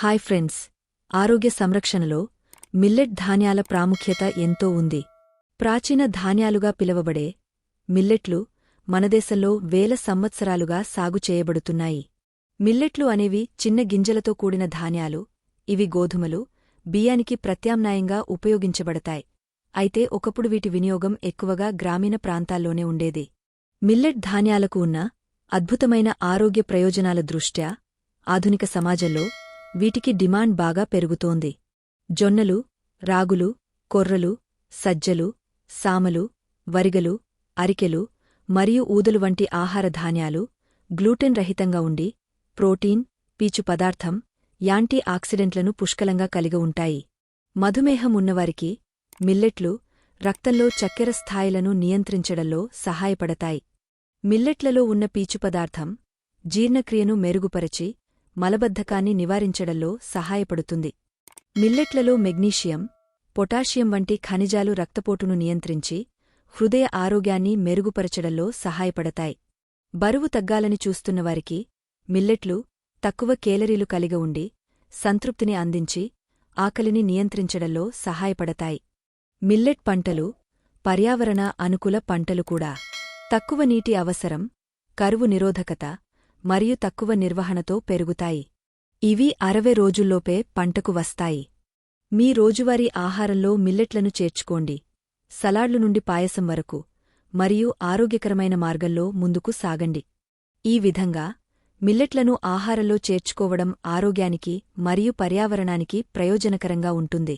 Hi friends. ఆరోగ్య సంరక్షణలో millet ధాన్యాల ప్రాముఖ్యత ఎంతో ఉంది. ప్రాచీన ధాన్యాలుగా పిలువబడే మిల్లెట్లు మనదేశంలో వేల సంవత్సరాలుగా సాగు చేయబడుతున్నాయి. మిల్లెట్లు అనేవి చిన్న గింజలతో కూడిన ధాన్యాలు ఇవి గోధుమలు బియ్యానికి ప్రత్యామ్నాయంగా ఉపయోగించబడతాయి. అయితే ఒకప్పుడు వీటి వినియోగం ఎక్కువగా గ్రామీణ ప్రాంతాల్లోనే ఉండేది. మిల్లెట్ ధాన్యాలకు ఉన్న అద్భుతమైన ఆరోగ్య ప్రయోజనాల దృష్ట్యా ఆధునిక సమాజంలో వీటికి డిమాండ్ బాగా పెరుగుతోంది. జొన్నలు రాగులు కొర్రలు సజ్జలు సామలు వరిగలు అరికెలు మరియు ఊదలు వంటి ఆహార ధాన్యాలు గ్లూటెన్ రహితంగా ఉండి ప్రోటీన్ పీచు పదార్థం యాంటీ ఆక్సిడెంట్లను పుష్కలంగా కలిగి ఉంటాయి. మధుమేహం ఉన్నవారికి మిల్లెట్లు రక్తంలో చక్కెర స్థాయిలను నియంత్రించడంలో సహాయపడతాయి. మిల్లెట్లలో ఉన్న పీచు పదార్థం జీర్ణక్రియను మెరుగుపరచి మలబద్ధకాన్ని నివారించడంలో సహాయపడుతుంది. మిల్లెట్లలో మెగ్నీషియం పొటాషియం వంటి ఖనిజాలు రక్తపోటును నియంత్రించి హృదయ ఆరోగ్యాన్ని మెరుగుపరచడంలో సహాయపడతాయి. బరువు తగ్గాలని చూస్తున్నవారికి మిల్లెట్లు తక్కువ కేలరీలు కలిగి ఉండి సంతృప్తిని అందించి ఆకలిని నియంత్రించడంలో సహాయపడతాయి. మిల్లెట్ పంటలు పర్యావరణ అనుకూల పంటలు కూడా. తక్కువ నీటి అవసరం కరువు నిరోధకత మరియు తక్కువ నిర్వహణతో పెరుగుతాయి. ఇవి అరవై రోజుల్లోపే పంటకు వస్తాయి. మీ రోజువారీ ఆహారంలో మిల్లెట్లను చేర్చుకోండి. సలాడ్లు నుండి పాయసం వరకు మరియు ఆరోగ్యకరమైన మార్గంలో ముందుకు సాగండి. ఈ విధంగా మిల్లెట్లను ఆహారంలో చేర్చుకోవడం ఆరోగ్యానికి మరియు పర్యావరణానికి ప్రయోజనకరంగా ఉంటుంది.